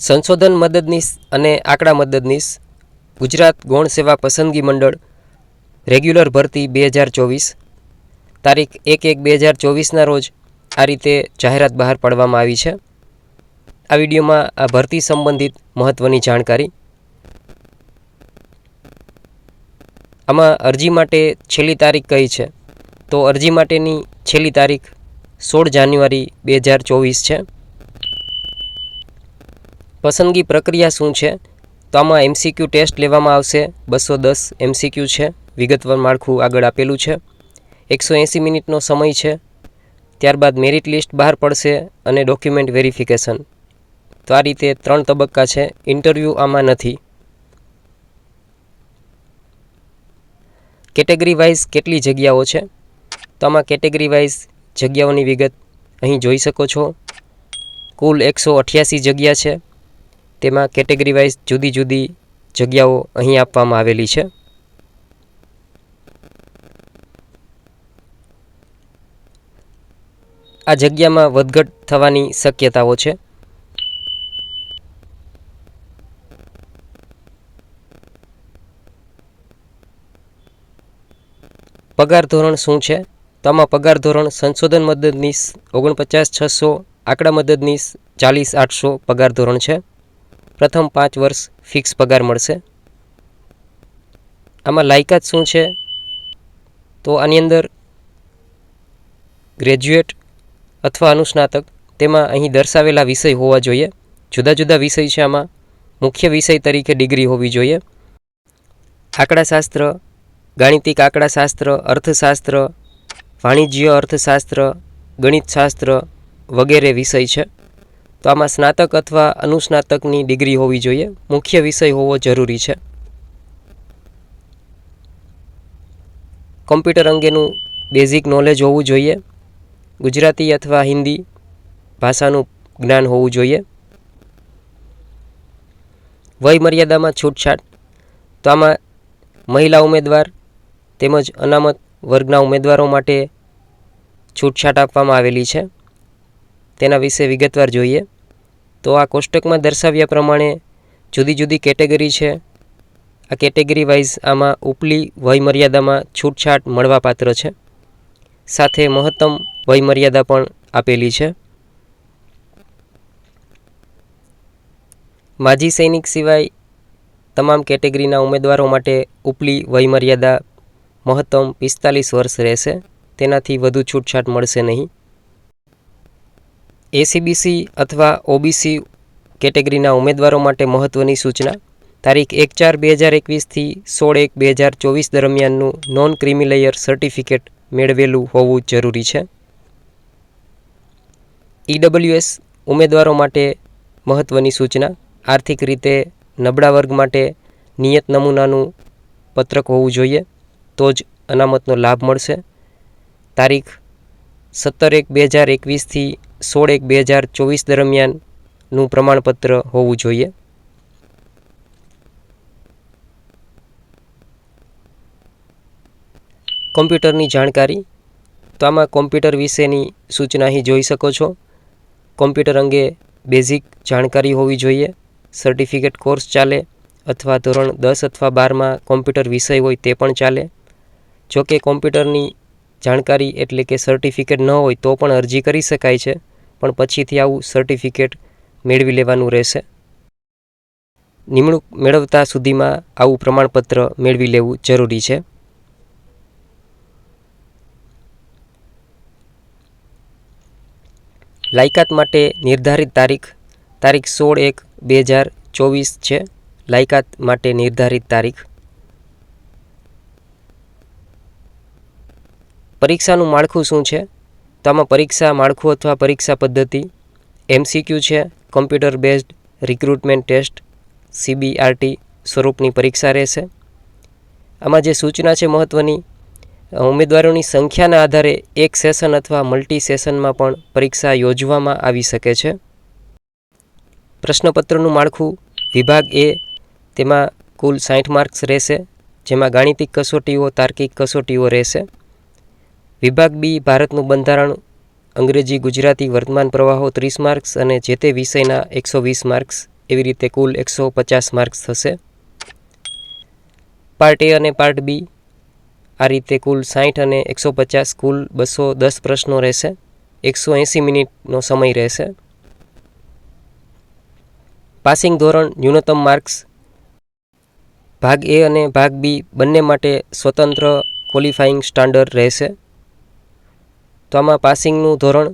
સંશોધન મદદનીશ અને આંકડા મદદનીશ, ગુજરાત ગૌણ સેવા પસંદગી મંડળ, રેગ્યુલર ભરતી બે હજાર ચોવીસ. તારીખ એક એક બે હજાર ચોવીસના રોજ આ રીતે જાહેરાત બહાર પાડવામાં આવી છે. આ વિડીયોમાં આ ભરતી સંબંધિત મહત્ત્વની જાણકારી. આમાં અરજી માટે છેલ્લી તારીખ કઈ છે? તો અરજી માટેની છેલ્લી તારીખ સોળ જાન્યુઆરી બે હજાર ચોવીસ છે. પસંદગી પ્રક્રિયા શું છે? તો આમાં એમસીક્યુ ટેસ્ટ લેવામાં આવશે. બસો દસ એમસીક્યુ છે. વિગતવાર માળખું આગળ આપેલું છે. એકસો એંસી મિનિટનો સમય છે. ત્યારબાદ મેરિટ લિસ્ટ બહાર પડશે અને ડોક્યુમેન્ટ વેરિફિકેશન તો આ રીતે ત્રણ તબક્કા છે. ઇન્ટરવ્યૂ આમાં નથી. કેટેગરી વાઇઝ કેટલી જગ્યાઓ છે? તો આમાં કેટેગરી વાઇઝ જગ્યાઓની વિગત અહીં જોઈ શકો છો. કુલ એકસો અઠ્યાસી જગ્યા છે. તેમાં કેટેગરી વાઇઝ જુદી જુદી જગ્યાઓ અહીં આપવામાં આવેલી છે. આ જગ્યામાં વધઘટ થવાની શક્યતાઓ છે. પગાર ધોરણ શું છે? તો આમાં પગાર ધોરણ સંશોધન મદદનીશ ઓગણપચાસ, છસો, આંકડા મદદનીશ, ચાલીસ, આઠસો પગાર ધોરણ છે. પ્રથમ પાંચ વર્ષ ફિક્સ પગાર મળશે. આમાં લાયકાત શું છે? તો આની અંદર ગ્રેજ્યુએટ અથવા અનુસ્નાતક તેમાં અહીં દર્શાવેલા વિષય હોવા જોઈએ. જુદા જુદા વિષય છે આમાં. મુખ્ય વિષય તરીકે ડિગ્રી હોવી જોઈએ. આંકડાશાસ્ત્ર, ગાણિતિક આંકડાશાસ્ત્ર, અર્થશાસ્ત્ર, વાણિજ્ય અર્થશાસ્ત્ર, ગણિતશાસ્ત્ર વગેરે વિષય છે. તો આમાં સ્નાતક અથવા અનુસ્નાતકની ડિગ્રી હોવી જોઈએ. મુખ્ય વિષય હોવો જરૂરી છે. કોમ્પ્યુટર અંગેનું બેઝિક નોલેજ હોવું જોઈએ. ગુજરાતી અથવા હિન્દી ભાષાનું જ્ઞાન હોવું જોઈએ. વય મર્યાદામાં છૂટછાટ. તો આમાં મહિલા ઉમેદવાર તેમજ અનામત વર્ગના ઉમેદવારો માટે છૂટછાટ આપવામાં આવેલી છે. તેના વિશે વિગતવાર જોઈએ. તો આ કોષ્ટકમાં દર્શાવ્યા પ્રમાણે જુદી જુદી કેટેગરી છે. આ કેટેગરી વાઇઝ આમાં ઉપલી વયમર્યાદામાં છૂટછાટ મળવાપાત્ર છે. સાથે મહત્તમ વયમર્યાદા પણ આપેલી છે. માજી સૈનિક સિવાય તમામ કેટેગરીના ઉમેદવારો માટે ઉપલી વયમર્યાદા મહત્તમ પિસ્તાલીસ વર્ષ રહેશે. તેનાથી વધુ છૂટછાટ મળશે નહીં. એસીબીસી અથવા ઓબીસી કેટેગરીના ઉમેદવારો માટે મહત્ત્વની સૂચના. તારીખ એક ચાર બે હજાર એકવીસથી સોળ એક બે હજાર ચોવીસ દરમિયાનનું નોન ક્રિમિલેયર સર્ટિફિકેટ મેળવેલું હોવું જરૂરી છે. ઈડબ્લ્યુએસ ઉમેદવારો માટે મહત્ત્વની સૂચના. આર્થિક રીતે નબળા વર્ગ માટે નિયત નમૂનાનું પત્રક હોવું જોઈએ, તો જ અનામતનો લાભ મળશે. તારીખ સત્તર એક બે હજાર એકવીસથી સોળ એક બે હજાર ચોવીસ દરમિયાનનું પ્રમાણપત્ર હોવું જોઈએ. કોમ્પ્યુટરની જાણકારી. તો આમાં કોમ્પ્યુટર વિશેની સૂચના અહીં જોઈ શકો છો. કોમ્પ્યુટર અંગે બેઝિક જાણકારી હોવી જોઈએ. સર્ટિફિકેટ કોર્સ ચાલે અથવા ધોરણ દસ અથવા બારમાં કોમ્પ્યુટર વિષય હોય તે પણ ચાલે. જો કે કોમ્પ્યુટરની જાણકારી એટલે કે સર્ટિફિકેટ ન હોય તો પણ અરજી કરી શકાય છે, પણ પછીથી આવું સર્ટિફિકેટ મેળવી લેવાનું રહેશે. નિમણૂક મેળવતા સુધીમાં આવું પ્રમાણપત્ર મેળવી લેવું જરૂરી છે. લાયકાત માટે નિર્ધારિત તારીખ તારીખ સોળ એક બે હજાર ચોવીસ છે. લાયકાત માટે નિર્ધારિત તારીખ પરીક્ષાનું માળખું શું છે? તો આમાં પરીક્ષા માળખું અથવા પરીક્ષા પદ્ધતિ એમસીક્યુ છે computer based recruitment test CBRT સ્વરૂપની પરીક્ષા રહેશે. આમાં જે સૂચના છે મહત્ત્વની ઉમેદવારોની સંખ્યાના આધારે એક સેશન અથવા મલ્ટી સેશનમાં પણ પરીક્ષા યોજવામાં આવી શકે છે. પ્રશ્નપત્રનું માળખું વિભાગ એ, તેમાં કુલ સાઠ માર્ક્સ રહેશે, જેમાં ગાણિતિક કસોટીઓ, તાર્કિક કસોટીઓ રહેશે. વિભાગ બી, ભારતનું બંધારણ, અંગ્રેજી, ગુજરાતી, વર્તમાન પ્રવાહો ત્રીસ માર્ક્સ અને જે તે વિષયના એકસો વીસ માર્ક્સ, એવી રીતે કુલ એકસો પચાસ માર્ક્સ થશે. પાર્ટ એ અને પાર્ટ બી, આ રીતે કુલ સાઠ અને એકસો પચાસ, કુલ બસો દસ પ્રશ્નો રહેશે. એકસો એંસી મિનિટનો સમય રહેશે. પાસિંગ ધોરણ, ન્યૂનતમ માર્ક્સ. ભાગ એ અને ભાગ બી બંને માટે સ્વતંત્ર ક્વોલિફાઇંગ સ્ટાન્ડર્ડ રહેશે. તો આમાં પાસિંગનું ધોરણ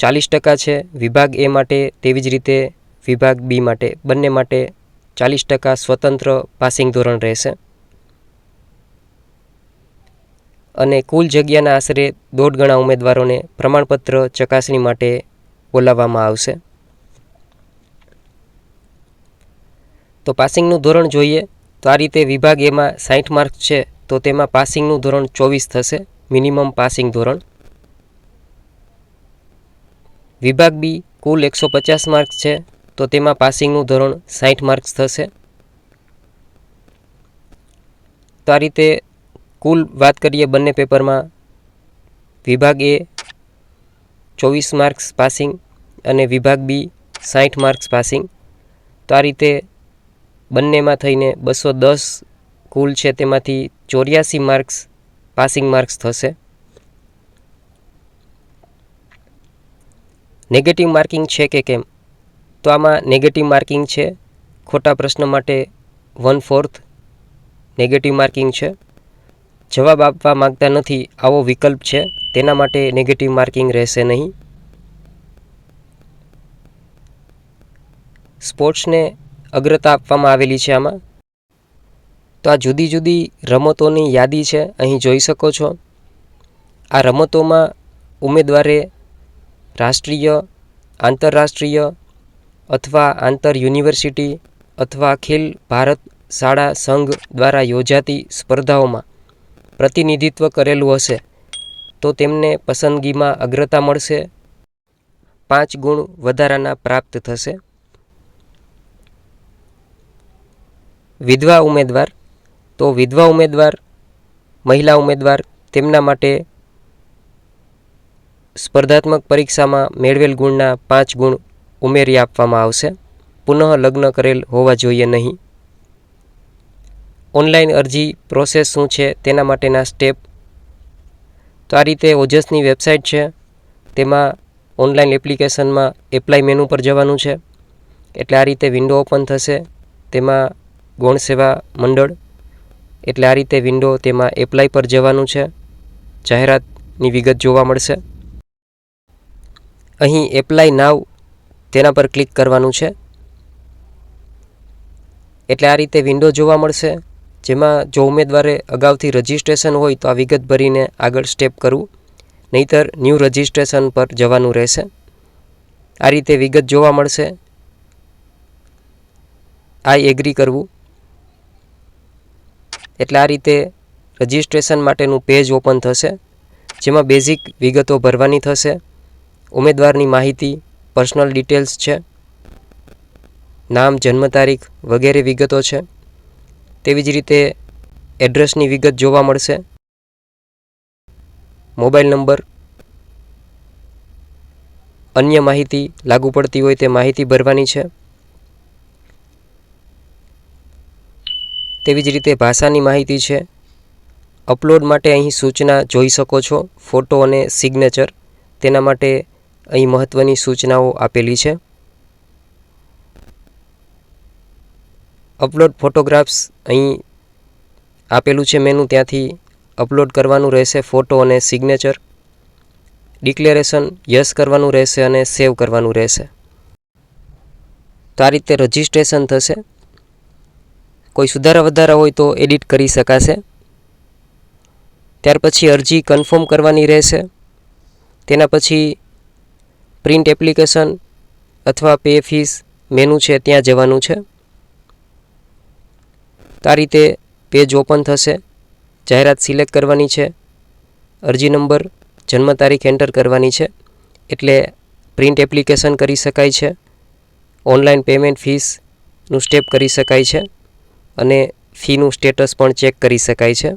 ચાલીસ ટકા છે. વિભાગ એ માટે તેવી જ રીતે વિભાગ બી માટે બંને માટે ચાલીસ ટકા સ્વતંત્ર પાસિંગ ધોરણ રહેશે. અને કુલ જગ્યાના આશરે દોઢ ગણા ઉમેદવારોને પ્રમાણપત્ર ચકાસણી માટે બોલાવવામાં આવશે. તો પાસિંગનું ધોરણ જોઈએ તો આ રીતે વિભાગ એમાં સાઠ માર્ક્સ છે તો તેમાં પાસિંગનું ધોરણ ચોવીસ થશે. મિનિમમ પાસિંગ ધોરણ વિભાગ બી કુલ એકસો પચાસ માર્ક્સ છે, તો તેમાં પાસિંગનું ધોરણ સાઠ માર્ક્સ થશે. તો આ રીતે કુલ વાત કરીએ બંને પેપરમાં વિભાગ એ ચોવીસ માર્ક્સ પાસિંગ અને વિભાગ બી સાઠ માર્ક્સ પાસિંગ તો આ રીતે બંનેમાં થઈને બસો દસ કુલ છે, તેમાંથી ચોર્યાસી માર્ક્સ પાસિંગ માર્ક્સ થશે. નેગેટિવ માર્કિંગ છે કે કેમ? તો આમાં નેગેટિવ માર્કિંગ છે. ખોટા પ્રશ્ન માટે વન ફોર્થ નેગેટિવ માર્કિંગ છે. જવાબ આપવા માંગતા નથી આવો વિકલ્પ છે. તેના માટે નેગેટિવ માર્કિંગ રહેશે નહીં. સ્પોર્ટ્સને અગ્રતા આપવામાં આવેલી છે આમાં. તો આ જુદી જુદી રમતોની યાદી છે. અહીં જોઈ શકો છો. આ રમતોમાં ઉમેદવારે રાષ્ટ્રીય, આંતરરાષ્ટ્રીય અથવા આંતર યુનિવર્સિટી અથવા અખિલ ભારત શાળા સંઘ દ્વારા યોજાતી સ્પર્ધાઓમાં પ્રતિનિધિત્વ કરેલું હશે, તો તેમને પસંદગીમાં અગ્રતા મળશે. પાંચ ગુણ વધારાના પ્રાપ્ત થશે. વિધવા ઉમેદવાર, તો વિધવા ઉમેદવાર, મહિલા ઉમેદવાર તેમના માટે સ્પર્ધાત્મક પરીક્ષામાં મેળવેલ ગુણના પાંચ ગુણ ઉમેરી આપવામાં આવશે. પુનઃ લગ્ન કરેલ હોવા જોઈએ નહીં. ઓનલાઈન અરજી પ્રોસેસ શું છે તેના માટેના સ્ટેપ? તો આ રીતે ઓજસની વેબસાઇટ છે. તેમાં ઓનલાઈન એપ્લિકેશનમાં એપ્લાય મેનુ પર જવાનું છે. એટલે આ રીતે વિન્ડો ઓપન થશે. તેમાં ગૌણ સેવા મંડળ. એટલે આ રીતે વિન્ડો તેમાં એપ્લાય પર જવાનું છે. જાહેરાતની વિગત જોવા મળશે. અહીં એપ્લાય નાવ તેના પર ક્લિક કરવાનું છે. એટલે આ રીતે વિન્ડો જોવા મળશે, જેમાં જો ઉમેદવારે અગાઉથી રજિસ્ટ્રેશન હોય તો આ વિગત ભરીને આગળ સ્ટેપ કરવું, નહીતર ન્યૂ રજિસ્ટ્રેશન પર જવાનું રહેશે. આ રીતે વિગત જોવા મળશે. આઈ એગ્રી કરવું. એટલે આ રીતે રજિસ્ટ્રેશન માટેનું પેજ ઓપન થશે, જેમાં બેઝિક વિગતો ભરવાની થશે. ઉમેદવારની માહિતી પર્સનલ ડિટેલ્સ છે, નામ, જન્મ તારીખ વગેરે વિગતો છે. તેવી જ રીતે એડ્રેસની વિગત જોવા મળશે. Mobile number. અન્ય માહિતી લાગુ પડતી હોય તે માહિતી ભરવાની છે. તેવી જ રીતે ભાષાની માહિતી છે. અપલોડ માટે અહીં સૂચના જોઈ શકો છો, ફોટો અને સિગ્નેચર તેના માટે અહીં મહત્ત્વની સૂચનાઓ આપેલી છે. અપલોડ ફોટોગ્રાફ્સ અહીં આપેલું છે મેનુ ત્યાંથી અપલોડ કરવાનું રહેશે ફોટો અને સિગ્નેચર. ડિક્લેરેશન યસ કરવાનું રહેશે અને સેવ કરવાનું રહેશે. તો આ રીતે રજિસ્ટ્રેશન થશે. કોઈ સુધારા વધારા હોય તો એડિટ કરી શકાશે. ત્યાર પછી અરજી કન્ફર્મ કરવાની રહેશે. તેના પછી પ્રિન્ટ એપ્લિકેશન અથવા પે ફીસ મેનુ છે ત્યાં જવાનું છે. તો આ રીતે પેજ ઓપન થશે. જાહેરાત સિલેક્ટ કરવાની છે. અરજી નંબર, જન્મ તારીખ એન્ટર કરવાની છે. એટલે પ્રિન્ટ એપ્લિકેશન કરી શકાય છે. ઓનલાઈન પેમેન્ટ ફીસનું સ્ટેપ કરી શકાય છે. અને ફીનું સ્ટેટસ પણ ચેક કરી શકાય છે.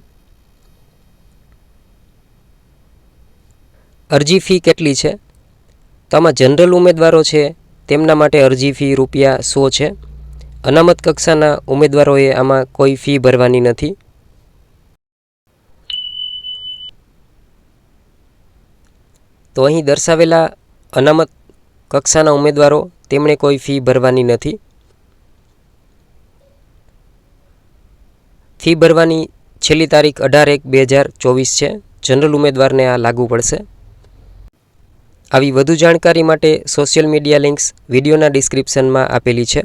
અરજી ફી કેટલી છે? તો આમાં જનરલ ઉમેદવારો છે. તેમના માટે અરજી ફી રૂપિયા સો છે. અનામત કક્ષાના ઉમેદવારોએ આમાં કોઈ ફી ભરવાની નથી. તો અહીં દર્શાવેલા અનામત કક્ષાના ઉમેદવારો તેમણે કોઈ ફી ભરવાની નથી. ફી ભરવાની છેલ્લી તારીખ અઢાર એક બે હજાર ચોવીસ છે. જનરલ ઉમેદવારને આ લાગુ પડશે. આવી વધુ જાણકારી માટે સોશિયલ મીડિયા લિંક્સ વિડીયોના ડિસ્ક્રિપ્શનમાં આપેલી છે.